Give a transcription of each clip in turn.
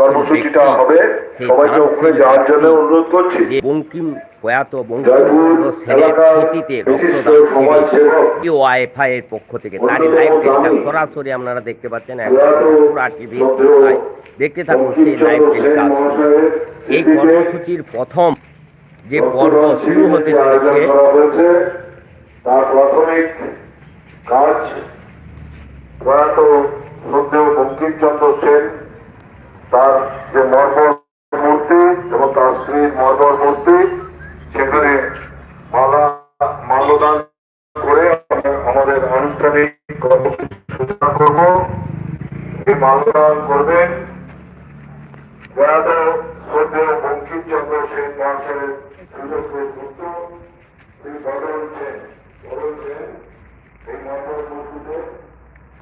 কর্মসূচিটা হবে সবাইকে ওখানে যাওয়ার জন্য অনুরোধ করছি। বঙ্কিম প্রয়াত জয়পুর বঙ্কিমচন্দ্র সেনের স্মৃতিতে রক্তদান সমাজ সেবক শিবির ওআইএফআই এর পক্ষ থেকে তারই লাইভ সরাসরি আপনারা দেখতে পাচ্ছেন পুরা পর্দায় দেখতে থাকুন সেই লাইভ এই কর্মসূচির প্রথম যে পর্ব শুরু হতে চলেছে তার প্রাথমিক কাজ প্রয়াত শ্রদ্ধেয় বঙ্কিমচন্দ্র সেন তার যে মর্মর মূর্তি এবং তার স্ত্রীর মর্মর মূর্তি, সেখানে মালা মাল্যদান করে আমাদের আনুষ্ঠানিক কর্মসূচি সূচনা করব। এই মাল্যদান করবেন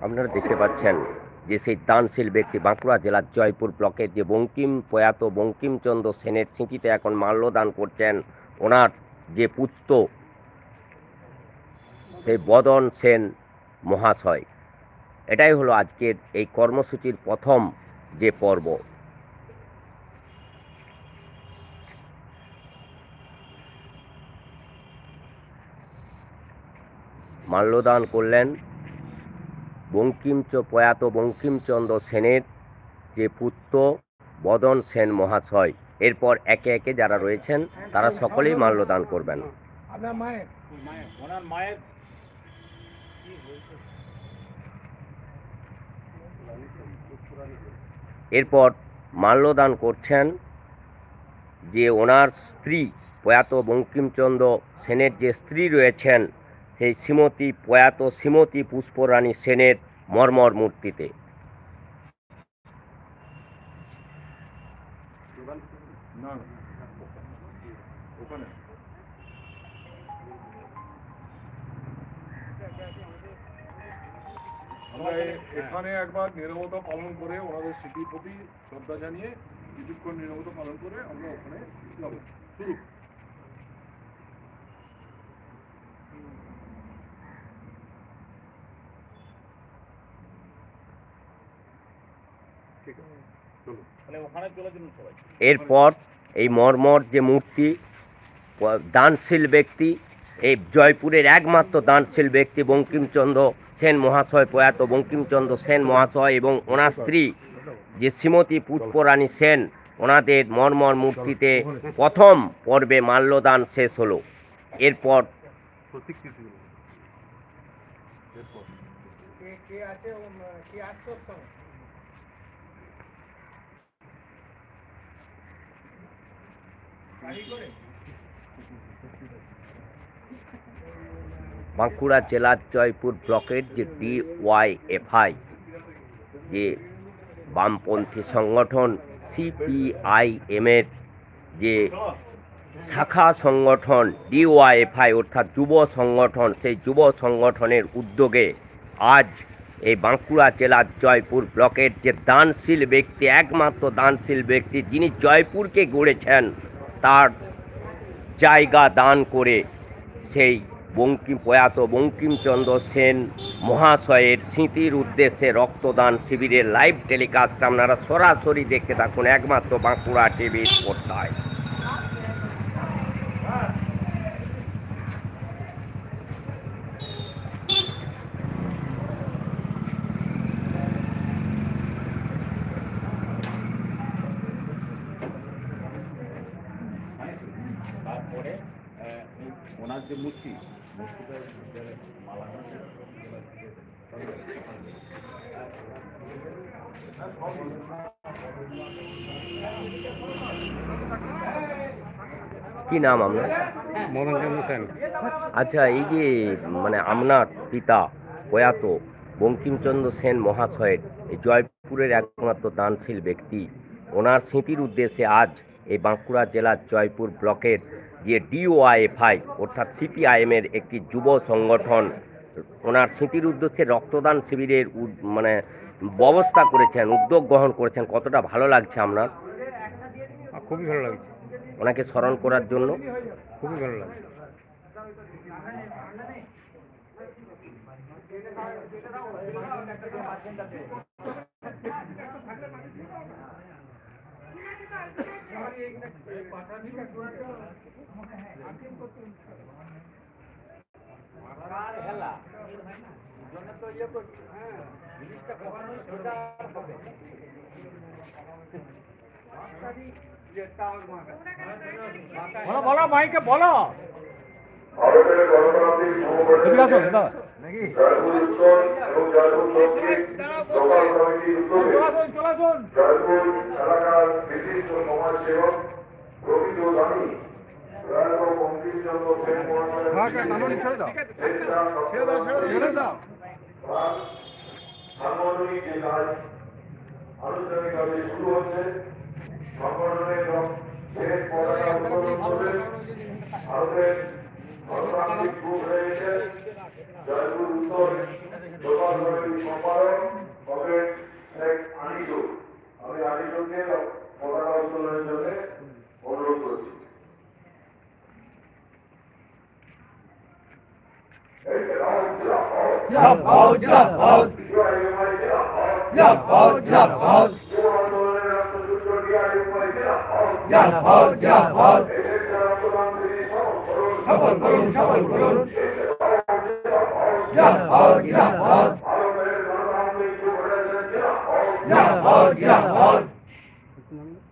আপনারা দেখতে পাচ্ছেন যে সেই দানশীল ব্যক্তি বাঁকুড়া জেলার জয়পুর ব্লকের যে বঙ্কিম প্রয়াত বঙ্কিমচন্দ্র সেনের স্মৃতিতে এখন মাল্যদান করছেন, ওনার যে পুত্র সেই বদন সেন মহাশয়। এটাই হলো আজকের এই কর্মসূচির প্রথম যে পর্ব। মাল্যদান করলেন বঙ্কিমচ প্রয়াত বঙ্কিমচন্দ্র সেনের যে পুত্র বদন সেন মহাশয় এরপর একে একে যারা রয়েছেন তারা সকলেই মাল্যদান করবেন। আপনার মায়ের? ওনার মায়ের এরপর মাল্যদান করছেন যে ওনার স্ত্রী প্রয়াত বঙ্কিমচন্দ্র সেনের যে স্ত্রী রয়েছেন সেই শ্রীমতী প্রয়াত শ্রীমতী পুষ্পরানী সেনের মর্মর মূর্তিতে। এখানে একবার নিরবতা পালন করে ওনাদের স্মৃতির প্রতি শ্রদ্ধা জানিয়ে কিছুক্ষণ নিরবতা পালন করে আমরা ওখানে যাব। শুরু ঠিক আছে চলো মানে ওখানে চলে যাবেন সবাই এরপর এই মর্মর যে মূর্তি দানশীল ব্যক্তি এই জয়পুরের একমাত্র দানশীল ব্যক্তি বঙ্কিমচন্দ্র সেন মহাশয় প্রয়াত বঙ্কিমচন্দ্র সেন মহাশয় এবং ওনার স্ত্রী যে শ্রীমতী পুষ্পরানী সেন ওনাদের মর্মর মূর্তিতে প্রথম পর্বে মাল্যদান শেষ হলো। এরপর আছে বাঁকুড়া জেলার জয়পুর ব্লকের যে ডিওয়াইএফআই যে বামপন্থী সংগঠন সিপিআইএমের যে শাখা সংগঠন ডিওয়াইএফআই অর্থাৎ যুব সংগঠন, সেই যুব সংগঠনের উদ্যোগে আজ এই বাঁকুড়া জেলার জয়পুর ব্লকের যে দানশীল ব্যক্তি, একমাত্র দানশীল ব্যক্তি, যিনি জয়পুরকে গড়েছেন তার জায়গা দান করে সেই বঙ্কিম প্রয়াত বঙ্কিমচন্দ্র সেন মহাশয়ের স্মৃতির উদ্দেশ্যে রক্তদান শিবিরের লাইভ টেলিকাস্ট আপনারা সরাসরি দেখতে থাকুন একমাত্র বাঁকুড়া টিভির পর্দায়। মূর্তি। মূর্তিটা কি নাম আপনার? মদন চন্দ্র সেন। আচ্ছা এই যে মানে আপনার পিতা প্রয়াত বঙ্কিমচন্দ্র সেন মহাশয়ের এই জয়পুরের একমাত্র দানশীল ব্যক্তি ওনার স্মৃতির উদ্দেশ্যে আজ এই বাঁকুড়া জেলার জয়পুর ব্লকের যে ডিওআইএফআই অর্থাৎ সিপিআইএমের একটি যুব সংগঠন ওনার স্মৃতির উদ্দেশ্যে রক্তদান শিবিরের মানে ব্যবস্থা করেছেন উদ্যোগ গ্রহণ করেছেন কতটা ভালো লাগছে আপনার? খুবই ভালো লাগছে। ওনাকে স্মরণ করার জন্য। খুবই ভালো লাগছে। বলো বলো মাইকে বলো। ভারতের গণতান্ত্রিক এদিকে আসুন, যুব দাদা। জয়পুর উত্তর এবং জয়পুর এলাকার বিশিষ্ট সমাজসেবক প্রকৃত দানি সাংগঠনিক যে কাজ আনুষ্ঠানিকভাবে শুরু হচ্ছে সংগঠনের পতাকা উত্তোলন করবেন ভারতের গণতান্ত্রিক গ্রুপ রয়েছে জয়পুর উত্তর লোকাল কমিটির সম্পাদক কমরেড শেখ আনিসুর আমি আনিসুরকে পতাকা উত্তোলনের জন্য অনুরোধ করছি এই যে রাহুল জিন্দাবাদ। জিন্দাবাদ, জিন্দাবাদ। ডিআইএমআই জিন্দাবাদ। জিন্দাবাদ, জিন্দাবাদ। যুব আন্দোলনের রাষ্ট্রসূত্র ডিআইএমআই জিন্দাবাদ। জিন্দাবাদ, জিন্দাবাদ। এসেছে রক্তদান তিনি সফল সফল করুন। করুন সফল করুন জিন্দাবাদ, জিন্দাবাদ। জিন্দাবাদ, জিন্দাবাদ। ভারতের গণতান্ত্রিক যুব রয়েছে জিন্দাবাদ। জিন্দাবাদ, জিন্দাবাদ। এটার নিচে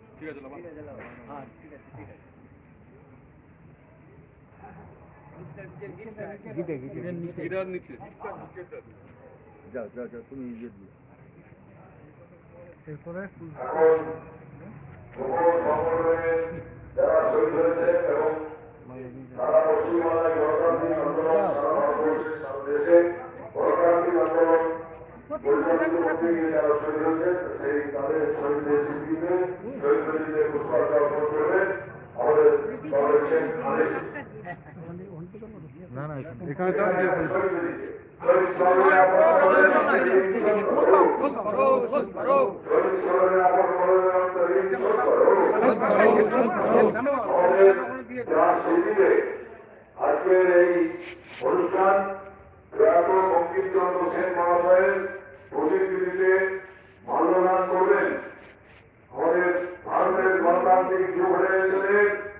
এখন যুব সংগঠনের যারা শহীদ হয়েছে এবং সারা পশ্চিমবাংলায় গণতান্ত্রিক আন্দোলন সারা ভারতবর্ষে সারা দেশে গণতান্ত্রিক আন্দোলন পরিচালিত করতে গিয়ে যারা শহীদ হয়েছে সেই তাদের শহীদদের স্মৃতিতে শহীদ শহীদদের পুষ্পার্ঘ অর্পণ করবেন আমাদের শেখ আনিস এখানে তো আজকের এই অনুষ্ঠান প্রয়াত বঙ্কিমচন্দ্র সেন মহাশয়ের প্রতিকৃতিতে মাল্যদান করবেন আমাদের ভারতের গণতান্ত্রিক যুব ফেডারেশনের বাঁকুড়া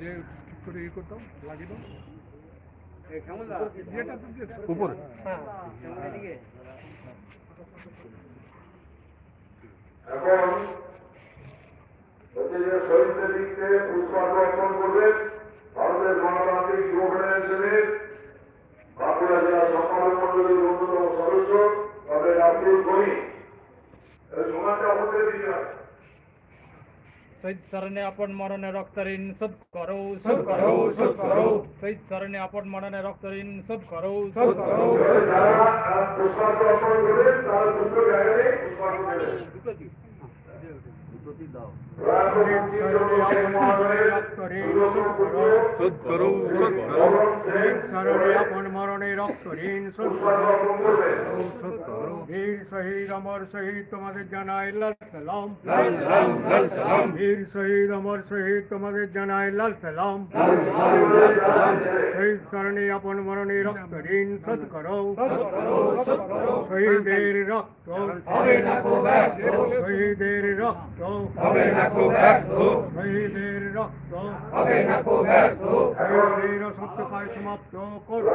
যে ঠিক করে ইয়ে করতাম লাগিয়ে দাও। উপরে এখন হচ্ছে যে শহীদদের দিক থেকে পুষ্পার্ঘ অর্পণ করবেন ভারতের গণতান্ত্রিক যুব ফেডারেশনের বাঁকুড়া জেলা সম্পাদক মন্ডলীর অন্যতম সদস্য তবে আব্দুল গনি সমাজটা অবশ্যই দিয়ে শহীদ চরণে আপন মরণে রক্ত ঋণ শোধ করো শোধ করো। শোধ করো। শহীদ চরণে আপন মরণে রক্ত ঋণ শোধ করো। শোধ করো। করো করো। শরণে আপন মরণে রক্ত ঋণ শোধ পুষ্পার্ঘ বীর শহীদ অমর শহীদ তোমাদের জানাই লাল সালাম। লাল সালাম লাল সালাম। বীর শহীদ অমর শহীদ তোমাদের জানাই লাল সালাম। শহীদ শরণে আপন মরণে রক্ত ঋণ শোধ করো। শহীদের রক্ত। হবে না কো ব্যর্থ। শহীদের রক্ত। হবে না কো ব্যর্থ। শহীদের রক্ত। হবে না কো ব্যর্থ। শহীদের সত্য পায় সমাপ্ত। করো।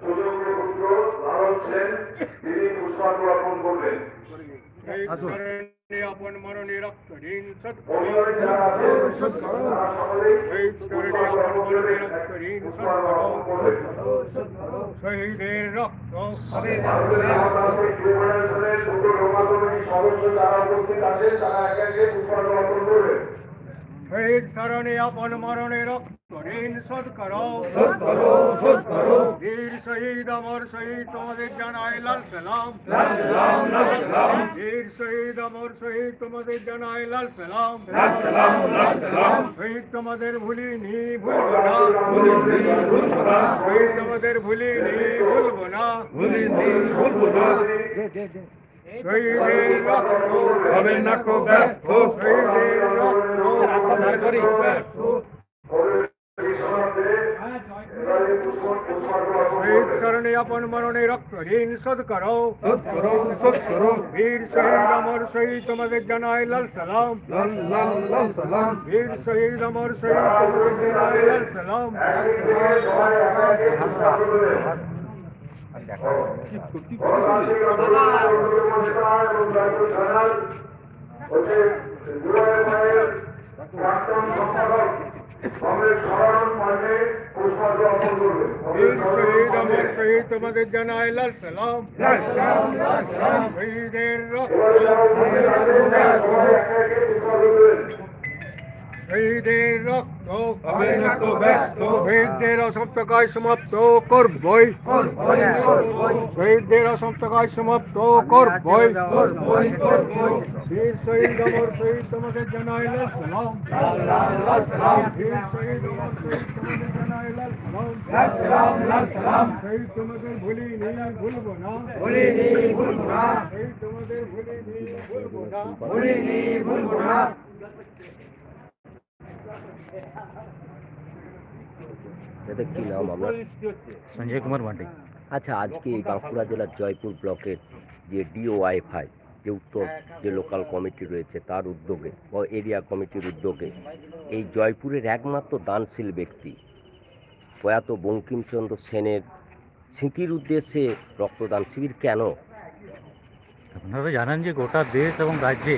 পুত্র লালন সেন তিনি শহীদ শরণে আপন মরণে রক্ত ঋণ শহীদের রক্ত। সদস্য যারা উপস্থিত আছেন তারা একে একে পুষ্পার্ঘ অর্পণ শহীদ শরণে আপন মরণে রক্ত ঋণ শোধ করো। শোধ করো শোধ করো। বীর শহীদ অমর শহীদ তোমাদের জানাই লাল সালাম। বীর শহীদ অমর শহীদ তোমাদের জানাই লাল সালাম। তোমাদের ভুলিনি ভুলবো না শহীদ তোমাদের ভুলিনি ভুলবো না। রক্ত হবে না। শহীদ শরণে আপন মরণে রক্ত ঋণ শোধ করো শোধ করো শোধ করো বীর শহীদ অমর শহীদ তোমাদের জানাই লাল সালাম লাল লাল লাল সালাম বীর শহীদ অমর শহীদ তোমাদের জানাই লাল সালাম হচ্ছে জুলাই মায়ের বীর শহীদ তোমাদের জানাই লাল সালাম। লাল সালাম সালাম শহীদের রক্ত শহীদের রক্ত শহীদদের অসপ্তকায় সমাপ্ত করবই। শহীদদের অসপ্তকায় সমাপ্ত করবই। বীর শহীদ অমর শহীদ তোমাদের জানাই সালাম। বীর শহীদ অমর শহীদ তোমাদের জানাই লাল সালাম। শহীদ তোমাদের ভুলিনি ভুলবো না। শহীদ তোমাদের ভুলিনি ভুলবো না। এটা কি নাম আপনার সঞ্জয় কুমার মান্ডি। আচ্ছা আজকে এই বাঁকুড়া জেলার জয়পুর ব্লকের যে ডিওয়াইফাই যে উত্তর যে লোকাল কমিটি রয়েছে তার উদ্যোগে বা এরিয়া কমিটির উদ্যোগে এই জয়পুরের একমাত্র দানশীল ব্যক্তি প্রয়াত বঙ্কিমচন্দ্র সেনের স্মৃতির উদ্দেশ্যে রক্তদান শিবির কেন? আপনারা জানেন যে গোটা দেশ এবং রাজ্যে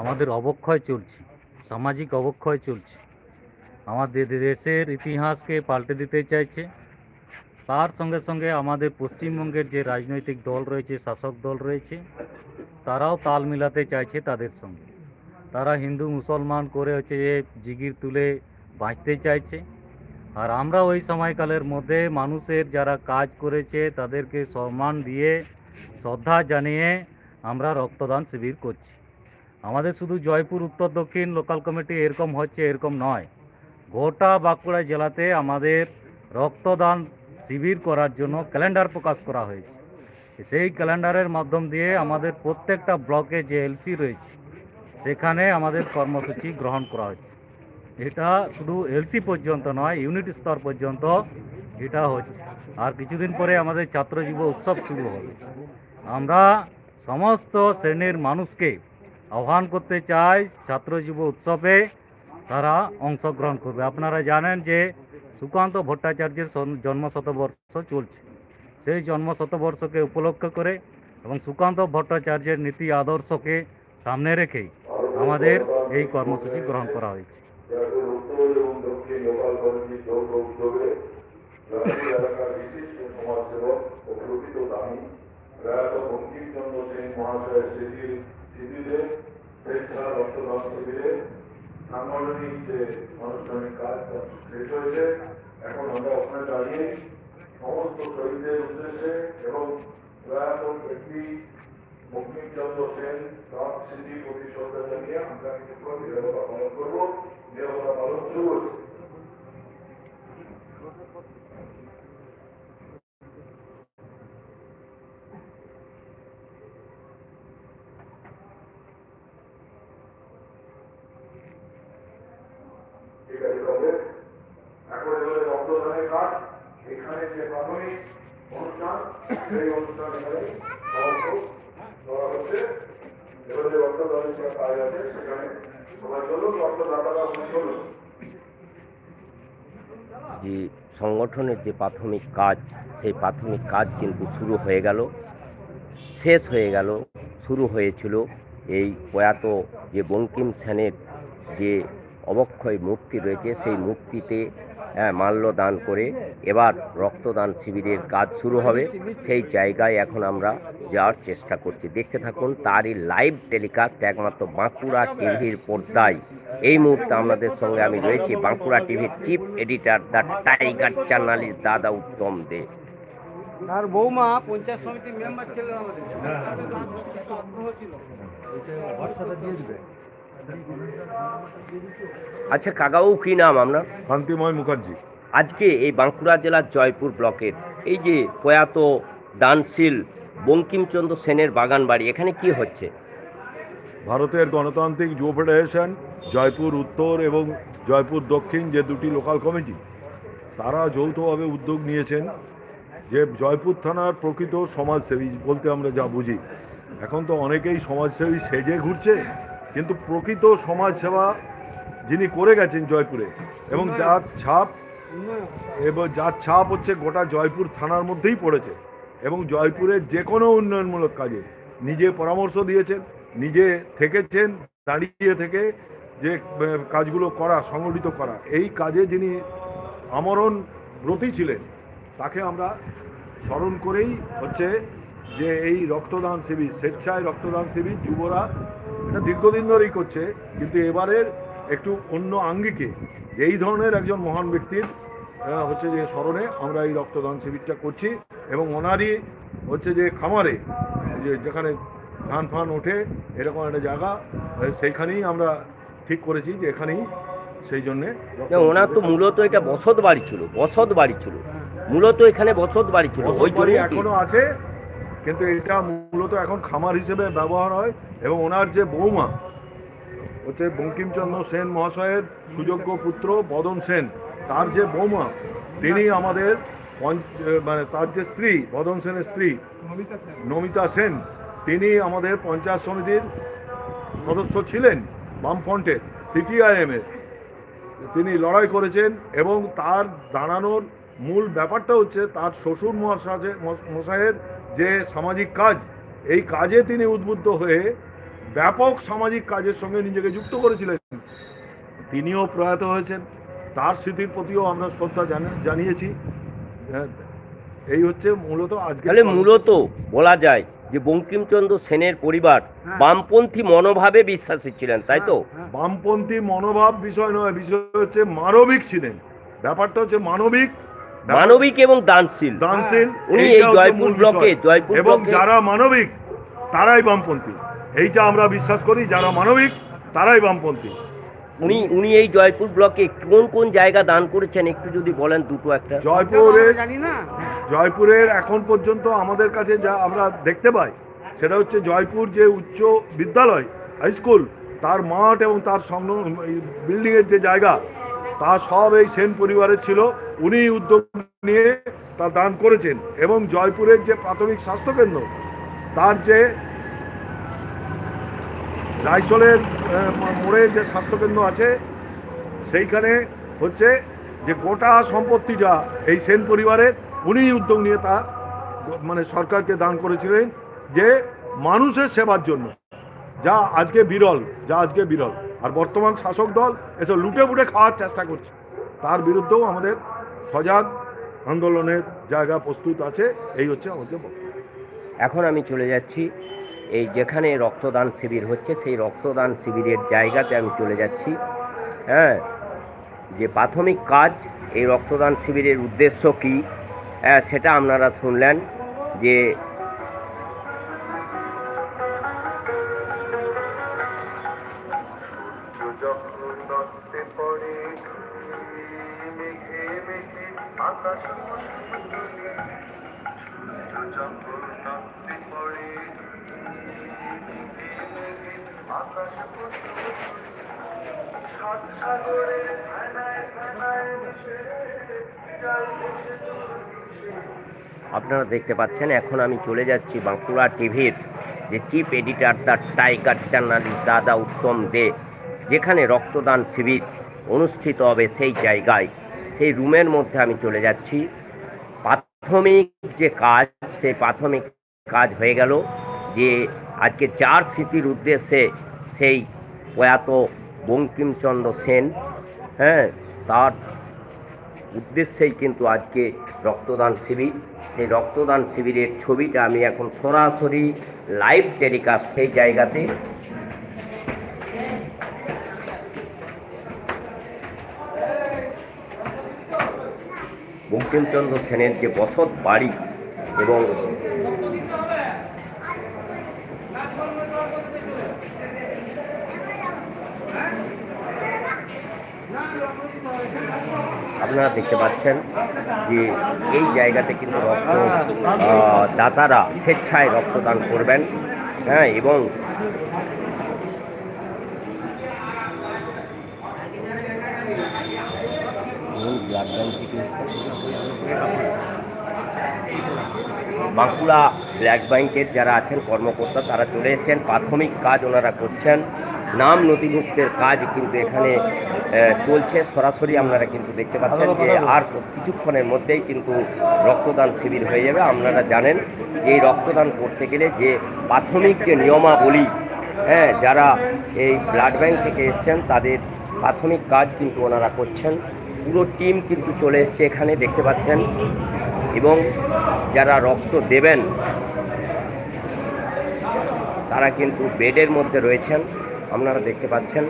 আমাদের অবক্ষয় চলছে। সামাজিক অবক্ষয় চলছে। আমাদের দেশের ইতিহাসকে পাল্টে দিতে চাইছে। তার সঙ্গে সঙ্গে আমাদের পশ্চিমবঙ্গের যে রাজনৈতিক দল রয়েছে, শাসক দল রয়েছে, তারাও তাল মিলাতে চাইছে তাদের সঙ্গে। তারা হিন্দু, মুসলমান করে হচ্ছে যে জিগির তুলে বাঁচতে চাইছে। আর আমরা ওই সময়কালের মধ্যে মানুষের যারা কাজ করেছে, তাদেরকে সম্মান দিয়ে শ্রদ্ধা জানিয়ে আমরা রক্তদান শিবির করছি। আমাদের শুধু জয়পুর, উত্তর, দক্ষিণ লোকাল কমিটি এরকম হচ্ছে, এরকম নয়। গোটা বাঁকুড়া জেলাতে আমাদের রক্তদান শিবির করার জন্য ক্যালেন্ডার প্রকাশ করা হয়েছে। সেই ক্যালেন্ডারের মাধ্যম দিয়ে আমাদের প্রত্যেকটা ব্লকে যে এলসি রয়েছে, সেখানে আমাদের কর্মসূচি গ্রহণ করা হচ্ছে এটা শুধু এলসি পর্যন্ত নয় ইউনিট স্তর পর্যন্ত এটা হচ্ছে। আর কিছুদিন পরে আমাদের ছাত্র উৎসব শুরু হবে। আমরা সমস্ত শ্রেণির মানুষকে আহ্বান করতে চাই ছাত্র যুব উৎসবে, তারা অংশগ্রহণ করবে। আপনারা জানেন যে সুকান্ত ভট্টাচার্যের জন্ম শতবর্ষ চলছে। সেই জন্ম শতবর্ষকে উপলক্ষ করে এবং সুকান্ত ভট্টাচার্যের নীতি আদর্শকে সামনে রেখেই আমাদের এই কর্মসূচি গ্রহণ করা হয়েছে। প্রয়াত বঙ্কিমচন্দ্র সেন মহাশয়ের স্মৃতির স্মৃতিতে স্বেচ্ছা রক্তদান শিবিরে সাংগঠনিক যে আনুষ্ঠানিক কাজ শেষ হয়েছে। এখন আমরা ওখানে দাঁড়িয়ে সমস্ত শহীদদের উদ্দেশ্যে এবং প্রয়াত ব্যক্তি বঙ্কিমচন্দ্র সেন, তার স্মৃতির প্রতি শ্রদ্ধা জানিয়ে আমরা কিছুক্ষণ নিরবতা পালন করব। নিরবতা পালন শুরু হচ্ছে ঠিক আছে তবে এখন এবারে রক্তদানের কাজ এখানে যে প্রাথমিক অনুষ্ঠান সেই অনুষ্ঠান এখানে সমাপ্ত করা হচ্ছে এবারে যে যে সংগঠনের যে প্রাথমিক কাজ, সেই প্রাথমিক কাজ কিন্তু শুরু হয়ে গেল, শেষ হয়ে গেল, শুরু হয়েছিল এই প্রয়াত যে বঙ্কিম সেনের যে অবক্ষয় মূর্তি রয়েছে, সেই মূর্তিতে হ্যাঁ, মাল্যদান করে এবার রক্তদান শিবিরের কাজ শুরু হবে। সেই জায়গায় এখন আমরা যাওয়ার চেষ্টা করছি। দেখতে থাকুন তারই লাইভ টেলিকাস্ট একমাত্র বাঁকুড়া টিভির পর্দায়। এই মুহূর্তে আপনাদের সঙ্গে আমি রয়েছি বাঁকুড়া টিভির chief editor the tiger journalist দাদা উত্তম দে। তার বৌমা পঞ্চায়েত সমিতির মেম্বার ছিলেন আমাদের। আগ্রহ ছিল। আচ্ছা কাকাও কি নাম আপনার? শান্তিময় মুখার্জি। আজকে এই বাঁকুড়া জেলার জয়পুর ব্লকের এই যে প্রয়াত দানশীল বঙ্কিমচন্দ্র সেনের বাগান বাড়ি এখানে কি হচ্ছে? ভারতের গণতান্ত্রিক যুব ফেডারেশন জয়পুর উত্তর এবং জয়পুর দক্ষিণ যে দুটি লোকাল কমিটি তারা যৌথভাবে উদ্যোগ নিয়েছেন যে জয়পুর থানার প্রকৃত সমাজসেবী বলতে আমরা যা বুঝি। এখন তো অনেকেই সমাজসেবী সেজে ঘুরছে কিন্তু প্রকৃত সমাজসেবা যিনি করে গেছেন জয়পুরে এবং যার ছাপ এবং যার ছাপ হচ্ছে গোটা জয়পুর থানার মধ্যেই পড়েছে এবং জয়পুরের যে কোনো উন্নয়নমূলক কাজে নিজে পরামর্শ দিয়েছেন নিজে থেকেছেন দাঁড়িয়ে থেকে যে কাজগুলো করা সংগঠিত করা এই কাজে যিনি আমরণ ব্রতী ছিলেন তাকে আমরা স্মরণ করেই হচ্ছে যে এই রক্তদান শিবির স্বেচ্ছায় রক্তদান শিবির যুবরা এটা দীর্ঘদিন ধরেই করছে কিন্তু এবারের একটু অন্য আঙ্গিকে এই ধরনের একজন মহান ব্যক্তির হচ্ছে যে স্মরণে আমরা এই রক্তদান শিবিরটা করছি এবং ওনারই হচ্ছে যে খামারে যে যেখানে ধান ফান ওঠে এরকম একটা জায়গা সেইখানেই আমরা ঠিক করেছি যে এখানেই সেই জন্যে ওনার তো মূলত এটা বসত বাড়ি ছিল বসত বাড়ি ছিল। মূলত এখানে বসত বাড়ি ছিল ওই এখনও আছে কিন্তু এটা মূলত এখন খামার হিসেবে ব্যবহার হয় এবং ওনার যে বৌমা হচ্ছে বঙ্কিমচন্দ্র সেন মহাশয়ের সুযোগ্য পুত্র বদন সেন তার যে বৌমা তিনি আমাদের মানে তার যে স্ত্রী বদন সেনের স্ত্রী নমিতা সেন। তিনি আমাদের পঞ্চায়েত সমিতির সদস্য ছিলেন বামফ্রন্টের সিপিআইএমের তিনি লড়াই করেছেন এবং তার দাঁড়ানোর মূল ব্যাপারটা হচ্ছে তার শ্বশুর মহাশয় মশাইয়ের যে সামাজিক কাজ এই কাজে তিনি উদ্বুদ্ধ হয়ে ব্যাপক সামাজিক কাজের সঙ্গে নিজেকে যুক্ত করেছিলেন। তিনিও প্রয়াত হয়েছেন। তার স্মৃতির প্রতিও আমরা শ্রদ্ধা জানা- জানিয়েছি। হ্যাঁ, এই হচ্ছে মূলত আজকে তাহলে মূলত বলা যায় যে বঙ্কিমচন্দ্র সেনের পরিবার হ্যাঁ। বামপন্থী মনোভাবে বিশ্বাসী ছিলেন তাই তো? বামপন্থী মনোভাব বিষয় নয় বিষয় হচ্ছে মানবিক ছিলেন। ব্যাপারটা হচ্ছে মানবিক মানবিক এবং দানশীল। দানশীল উনি এই জয়পুর ব্লকে জয়পুর এবং যারা মানবিক তারাই বামপন্থী। এইটা আমরা বিশ্বাস করি যারা মানবিক তারাই বামপন্থী। উনি উনি এই জয়পুর ব্লকে কোন কোন জায়গা দান করেছেন একটু যদি বলেন দুটো একটা। জয়পুরে জানি না। জয়পুরের এখন পর্যন্ত আমাদের কাছে যা আমরা দেখতে পাই সেটা হচ্ছে জয়পুর যে উচ্চ বিদ্যালয় হাই স্কুল তার মাঠ এবং তার সংলগ্ন বিল্ডিংয়ের যে জায়গা তা সব এই সেন পরিবারের ছিল। উনি উদ্যোগ নিয়ে তা দান করেছেন এবং জয়পুরের যে প্রাথমিক স্বাস্থ্যকেন্দ্র, তার যে রাইচলের মোড়ে যে স্বাস্থ্যকেন্দ্র আছে, সেইখানে হচ্ছে যে গোটা সম্পত্তিটা এই সেন পরিবারের উনি উদ্যোগ নিয়ে তা মানে সরকারকে দান করেছিলেন যে মানুষের সেবার জন্য। যা আজকে বিরল, যা আজকে বিরল। আর বর্তমান শাসক দল এসব লুটে বুটে খাওয়ার চেষ্টা করছে। তার বিরুদ্ধেও আমাদের সজাগ আন্দোলনের জায়গা প্রস্তুত আছে, এই হচ্ছে আমাদের। এখন আমি চলে যাচ্ছি, এই যেখানে রক্তদান শিবির হচ্ছে, সেই রক্তদান শিবিরের জায়গাতে আমি চলে যাচ্ছি। হ্যাঁ যে প্রাথমিক কাজ, এই রক্তদান শিবিরের উদ্দেশ্য কী? হ্যাঁ সেটা আপনারা শুনলেন যে মেঘে মেঘে আকাশ আপনারা দেখতে পাচ্ছেন, এখন আমি চলে যাচ্ছি বাঁকুড়া টিভির যে chief editor the tiger journalist দাদা উত্তম দে। যেখানে রক্তদান শিবির অনুষ্ঠিত হবে সেই জায়গায়, সেই রুমের মধ্যে আমি চলে যাচ্ছি। প্রাথমিক যে কাজ, সেই প্রাথমিক কাজ হয়ে গেল যে আজকে চার স্মৃতির উদ্দেশ্যে সেই প্রয়াত বঙ্কিমচন্দ্র সেন হ্যাঁ তার উদ্দেশ্যেই কিন্তু আজকে রক্তদান শিবির। সেই রক্তদান শিবিরের ছবিটা আমি এখন সরাসরি লাইভ টেলিকাস্ট সেই জায়গাতে বঙ্কিমচন্দ্র সেনের যে বসত বাড়ি এবং আপনারা দেখতে পাচ্ছেন যে এই জায়গাতে কিন্তু রক্ত দাতারা স্বেচ্ছায় রক্তদান করবেন হ্যাঁ এবং ব্লাড বাঁকুড়া ব্ল্যাক ব্যাংকের যারা আছেন কর্মকর্তা, তারা চলে এসেছেন। প্রাথমিক কাজ ওনারা করছেন। নাম নথিভুক্তের কাজ কিন্তু এখানে চলছে। সরাসরি আপনারা কিন্তু দেখতে পাচ্ছেন যে আর কিছুক্ষণের মধ্যেই কিন্তু রক্তদান শিবির হয়ে যাবে। আপনারা জানেন যে এই রক্তদান করতে গেলে যে প্রাথমিক যে নিয়মাবলী হ্যাঁ যারা এই ব্লাড ব্যাংক থেকে এসছেন, তাদের প্রাথমিক কাজ কিন্তু ওনারা করছেন। পুরো টিম কিন্তু চলে এসছে এখানে, দেখতে পাচ্ছেন। এবং যারা রক্ত দেবেন, তারা কিন্তু বেডের মধ্যে রয়েছেন। আপনারা দেখতে পাচ্ছেন।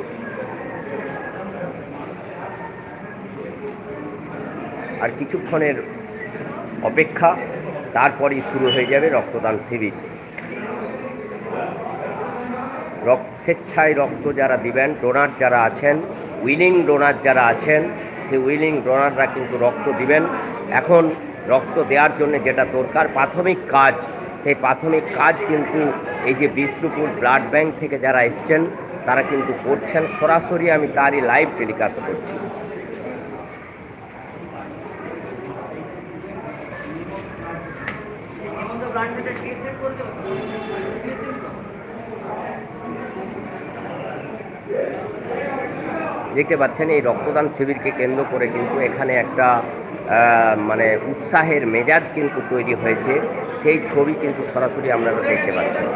আর কিছুক্ষণের অপেক্ষা, তারপরই শুরু হয়ে যাবে রক্তদান শিবির। রক্ত স্বেচ্ছায় রক্ত যারা দিবেন ডোনার যারা আছেন উইলিং ডোনার যারা আছেন সেই উইলিং ডোনাররা কিন্তু রক্ত দিবেন। এখন রক্ত দেওয়ার জন্য যেটা দরকার, প্রাথমিক কাজ, সেই প্রাথমিক কাজ কিন্তু এই যে বিষ্ণুপুর ব্লাড ব্যাংক থেকে যারা এসছেন, তারা কিন্তু করছেন। সরাসরি আমি তারই লাইভ টেলিকাস্ট করছি। দেখতে পাচ্ছেন, এই রক্তদান শিবিরকে কেন্দ্র করে কিন্তু এখানে একটা মানে উৎসাহের মেজাজ কিন্তু তৈরি হয়েছে। সেই ছবি কিন্তু সরাসরি আপনারা দেখতে পাচ্ছেন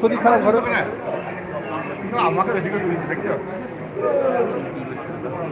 শরীর খারাপ ঘরে আমাকে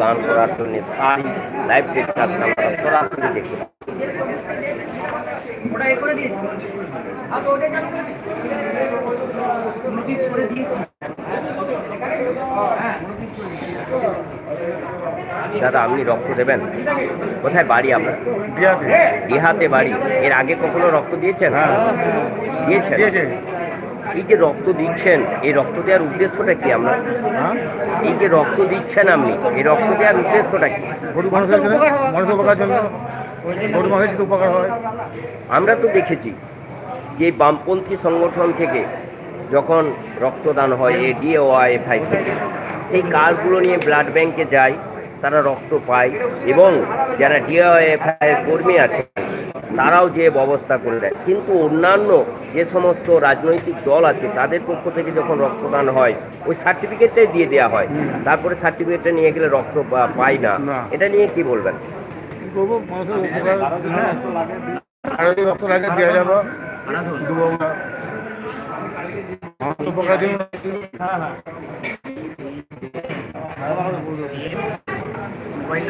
গান করার জন্য তাই লাইভ টেলিকাস্ট আমরা সরাসরি হ্যাঁ দাদা আপনি রক্ত দেবেন? কোথায় বাড়ি আপনার? দিহাতে বাড়ি। এর আগে কখনো রক্ত দিয়েছেন? হ্যাঁ। দিয়েছেন? দিয়েছে। এই যে রক্ত দিচ্ছেন এই রক্ত দেওয়ার উদ্দেশ্যটা কি আমরা? হ্যাঁ? এই যে রক্ত দিচ্ছেন আপনি এই রক্ত দেওয়ার উদ্দেশ্যটা কি? গরিব মানুষের মানুষের উপকার জন্য গরিব মানুষের উপকার হয়। আমরা তো দেখেছি যে বামপন্থী সংগঠন থেকে যখন রক্তদান হয় এ ডিওআইএফআই থেকে সেই কার্ডগুলো নিয়ে ব্লাড ব্যাংকে যায় তারা রক্ত পায় এবং যারা ডিওআইএফআই কর্মী আছে তারাও যে ব্যবস্থা করে দেয়। কিন্তু অন্যান্য যে সমস্ত রাজনৈতিক দল আছে তাদের পক্ষ থেকে যখন রক্তদান হয় ওই সার্টিফিকেটটাই দিয়ে দেওয়া হয়। তারপরে সার্টিফিকেটটা নিয়ে গেলে রক্ত পা- পায় না। এটা নিয়ে কি বলবেন? রক্ত